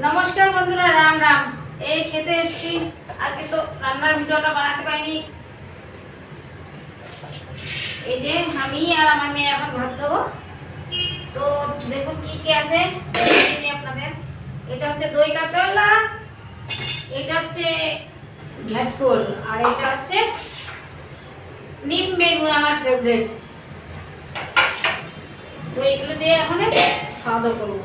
নমস্কার বন্ধুরা, রাম রাম। এই খেতে এসেছি। আজকে তো রান্নার ভিডিওটা বানাতে পারিনি। এই যে আমি আর আমার মেয়ে এখন ভাত খাব। তো দেখুন কি কি আছে। আপনাদের, এটা হচ্ছে দই কাতলা, এটা হচ্ছে ঘ্যাটকোল আর এটা হচ্ছে নিম বেগুন আমার ফেভারেট তো এইগুলো দিয়ে এখন খাওয়া দাওয়া করব।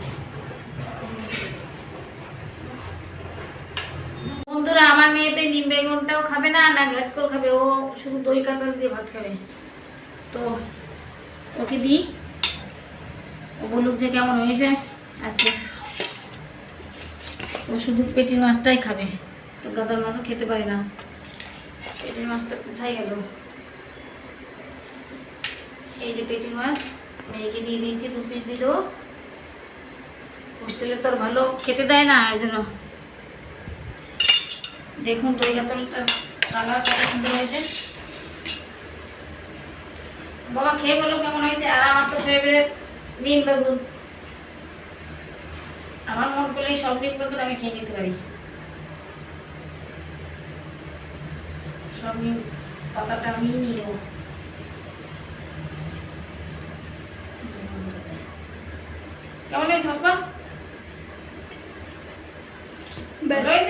বন্ধুরা আমার মেয়ে তো এই নিম বেগুনটাও খাবে না না ঘাটকল খাবে, ও শুধু দই কাতল দিয়ে ভাত খাবে। তো ওকে দিই। ও বলুক যে কেমন হয়েছে, আজকে। ও শুধু পেটির মাছটাই খাবে, তো গাদার মাছও খেতে পারে না। পেটির মাছটা কোথায় গেল? এই যে পেটির মাছ, মেয়েকে দিয়ে দিয়েছি, দু পিস দেবো। হোস্টেলে তোর ভালো খেতে দেয় না, ওই জন্য। দেখুন দই কাতলটা কালার কত সুন্দর হয়েছে। বাবা খেয়ে বলো কেমন হয়েছে? আর আমার তো ফেভারিট নিম বেগুন। আমার মন করলেই সব নিম বেগুন আমি খেয়ে নিতে পারি। সব নিম পাতাটা আমি নিয়ে নেব। কেমন হয়েছে বাবা? বেশ